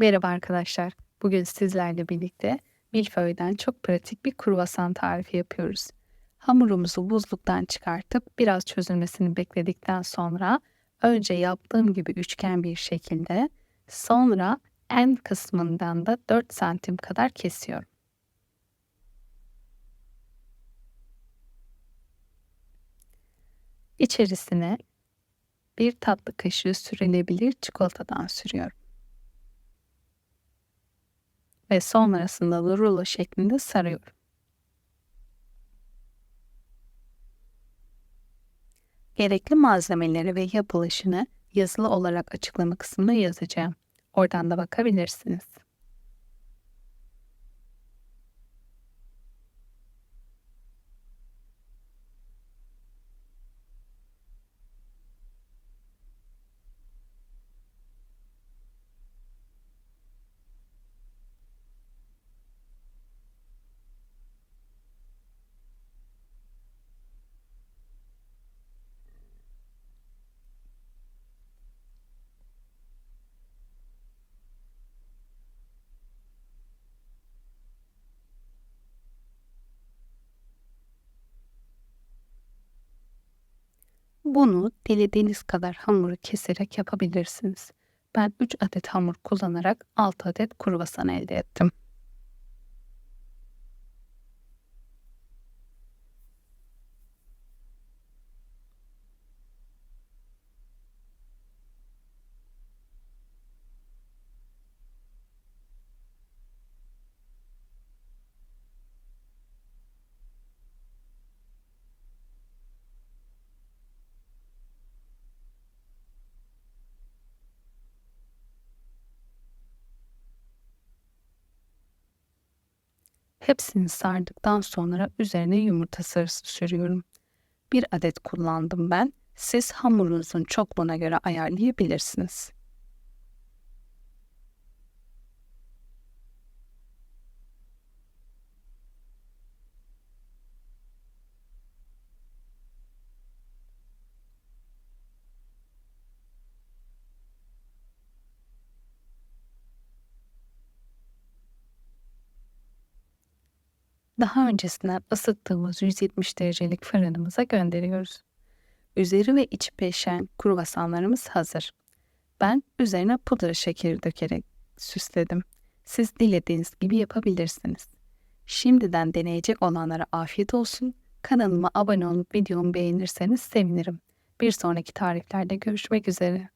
Merhaba arkadaşlar. Bugün sizlerle birlikte milföyden çok pratik bir kruvasan tarifi yapıyoruz. Hamurumuzu buzluktan çıkartıp biraz çözülmesini bekledikten sonra önce yaptığım gibi üçgen bir şekilde sonra en kısmından da 4 santim kadar kesiyorum. İçerisine bir tatlı kaşığı sürülebilir çikolatadan sürüyorum. Ve sonrasında da rulo şeklinde sarıyorum. Gerekli malzemeleri ve yapılışını yazılı olarak açıklama kısmına yazacağım. Oradan da bakabilirsiniz. Bunu dilediğiniz kadar hamuru keserek yapabilirsiniz. Ben 3 adet hamur kullanarak 6 adet kruvasan elde ettim. Hepsini sardıktan sonra üzerine yumurta sarısı sürüyorum. Bir adet kullandım ben. Siz hamurunuzun çokluğuna göre ayarlayabilirsiniz. Daha öncesinden ısıttığımız 170 derecelik fırınımıza gönderiyoruz. Üzeri ve içi pişen kruvasanlarımız hazır. Ben üzerine pudra şekeri dökerek süsledim. Siz dilediğiniz gibi yapabilirsiniz. Şimdiden deneyecek olanlara afiyet olsun. Kanalıma abone olup videomu beğenirseniz sevinirim. Bir sonraki tariflerde görüşmek üzere.